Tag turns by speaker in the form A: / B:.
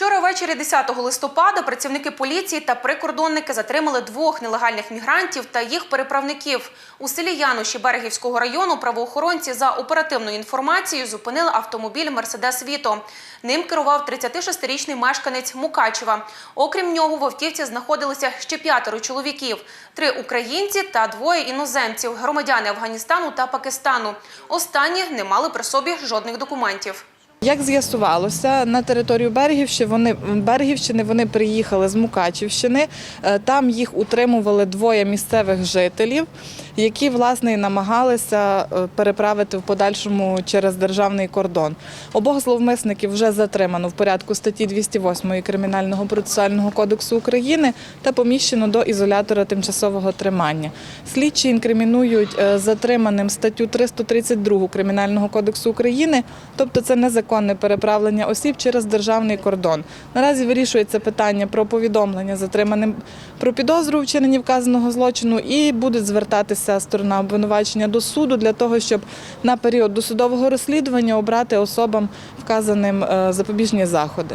A: Вчора ввечері 10 листопада працівники поліції та прикордонники затримали двох нелегальних мігрантів та їх переправників. У селі Януші Берегівського району правоохоронці за оперативною інформацією зупинили автомобіль «Мерседес Віто». Ним керував 36-річний мешканець Мукачева. Окрім нього, в автівці знаходилися ще п'ятеро чоловіків – три українці та двоє іноземців – громадяни Афганістану та Пакистану. Останні не мали при собі жодних документів.
B: Як з'ясувалося, на територію Берегівщини вони, Берегівщини вони приїхали з Мукачівщини. Е, Там їх утримували двоє місцевих жителів, які власне намагалися е, переправити в подальшому через державний кордон. Обох зловмисників вже затримано в порядку статті 208 Кримінального процесуального кодексу України та поміщено до ізолятора тимчасового тримання. Слідчі інкримінують е, затриманим статтю 332 Кримінального кодексу України, тобто це незаконне переправлення осіб через державний кордон. Наразі вирішується питання про повідомлення затриманим про підозру вчинені вказаного злочину і буде звертатися сторона обвинувачення до суду для того, щоб на період досудового розслідування обрати особам вказаним е, запобіжні заходи.